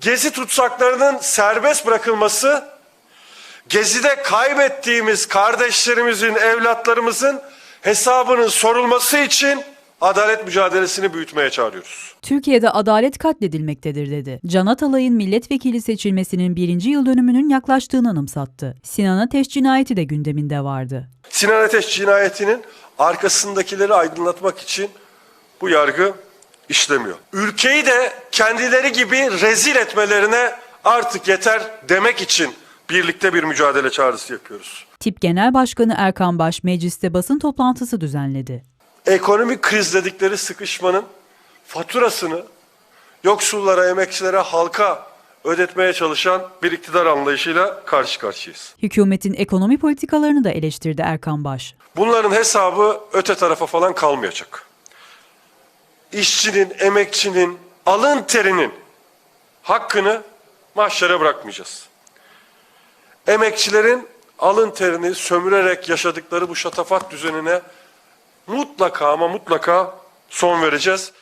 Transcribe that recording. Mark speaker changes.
Speaker 1: Gezi tutsaklarının serbest bırakılması, Gezi'de kaybettiğimiz kardeşlerimizin, evlatlarımızın hesabının sorulması için adalet mücadelesini büyütmeye çağırıyoruz.
Speaker 2: Türkiye'de adalet katledilmektedir dedi. Can Atalay'ın milletvekili seçilmesinin birinci yıl dönümünün yaklaştığını anımsattı. Sinan Ateş cinayeti de gündeminde vardı.
Speaker 1: Sinan Ateş cinayetinin arkasındakileri aydınlatmak için bu yargı işlemiyor. Ülkeyi de kendileri gibi rezil etmelerine artık yeter demek için birlikte bir mücadele çağrısı yapıyoruz.
Speaker 2: Tip Genel Başkanı Erkan Baş mecliste basın toplantısı düzenledi.
Speaker 1: Ekonomik kriz dedikleri sıkışmanın faturasını yoksullara, emekçilere, halka ödetmeye çalışan bir iktidar anlayışıyla karşı karşıyayız.
Speaker 2: Hükümetin ekonomi politikalarını da eleştirdi Erkan Baş.
Speaker 1: Bunların hesabı öte tarafa falan kalmayacak. İşçinin, emekçinin, alın terinin hakkını mahşere bırakmayacağız. Emekçilerin alın terini sömürerek yaşadıkları bu şatafat düzenine mutlaka ama mutlaka son vereceğiz.